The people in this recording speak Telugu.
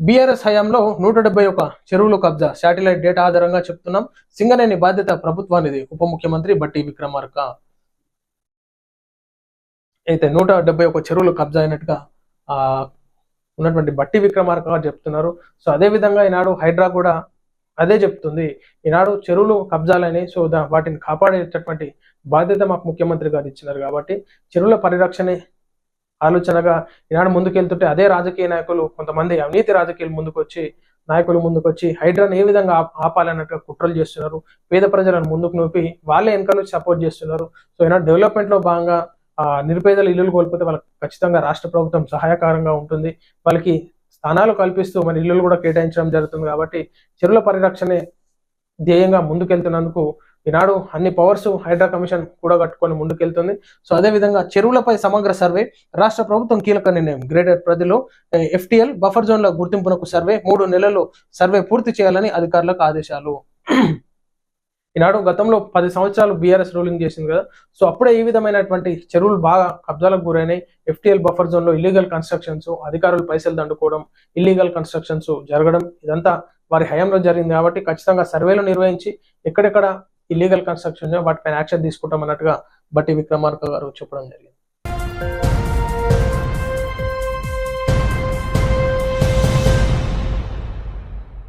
బీఆర్ఎస్ హయాంలో నూట డెబ్బై ఒక చెరువులు కబ్జా. శాటిలైట్ డేటా ఆధారంగా చెప్తున్నాం. సింగనేని బాధ్యత ప్రభుత్వానిది ఉప ముఖ్యమంత్రి బట్టి విక్రమార్క. అయితే నూట డెబ్బై ఒక చెరువులు కబ్జా అయినట్టుగా ఆ ఉన్నటువంటి బట్టి విక్రమార్క గారు చెప్తున్నారు. సో అదే విధంగా ఈనాడు హైడ్రా కూడా అదే చెప్తుంది. ఈనాడు చెరువులు కబ్జాలని సో వాటిని కాపాడేటటువంటి బాధ్యత మాకు ముఖ్యమంత్రి గారు ఇచ్చినారు కాబట్టి చెరువుల పరిరక్షణే ఆలోచనగా ఈనాడు ముందుకెళ్తుంటే అదే రాజకీయ నాయకులు కొంతమంది అవినీతి రాజకీయాలు ముందుకొచ్చి నాయకులు ముందుకొచ్చి హైడ్రాను ఏ విధంగా ఆపాలన్నట్టుగా కుట్రలు చేస్తున్నారు. పేద ప్రజలను ముందుకు నూపి వాళ్ళే వెనక నుంచి సపోర్ట్ చేస్తున్నారు. సో ఈనాడు డెవలప్మెంట్లో భాగంగా నిరుపేదలు ఇల్లులు కోల్పోతే వాళ్ళకి ఖచ్చితంగా రాష్ట్ర ప్రభుత్వం సహాయకారంగా ఉంటుంది. వాళ్ళకి స్థానాలు కల్పిస్తూ మన ఇల్లులు కూడా కేటాయించడం జరుగుతుంది కాబట్టి చెరువుల పరిరక్షణే ధ్యేయంగా ముందుకెళ్తున్నందుకు ఈనాడు అన్ని పవర్స్ హైడ్రా కమిషన్ కూడా కట్టుకొని ముందుకెళ్తుంది. సో అదే విధంగా చెరువులపై సమగ్ర సర్వే రాష్ట్ర ప్రభుత్వం కీలక నిర్ణయం. గ్రేటర్ ప్రతిలో ఎఫ్టీఎల్ బఫర్ జోన్ల గుర్తింపునకు సర్వే మూడు నెలల్లో సర్వే పూర్తి చేయాలని అధికారులకు ఆదేశాలు. ఈనాడు గతంలో పది సంవత్సరాలు బీఆర్ఎస్ రూలింగ్ చేసింది కదా. సో అప్పుడే ఈ విధమైనటువంటి చెరువులు బాగా కబ్జాలకు గురైనాయి. ఎఫ్టీఎల్ బఫర్ జోన్లో ఇల్లీగల్ కన్స్ట్రక్షన్స్ అధికారులు పైసలు దండుకోవడం ఇల్లీగల్ కన్స్ట్రక్షన్స్ జరగడం ఇదంతా వారి హయాంలో జరిగింది కాబట్టి ఖచ్చితంగా సర్వేలు నిర్వహించి ఎక్కడెక్కడ ఇల్లీగల్ కన్స్ట్రక్షన్ వాటిపైన యాక్షన్ తీసుకుంటాం అన్నట్టుగా బట్టి విక్రమార్క గారు చెప్పడం జరిగింది.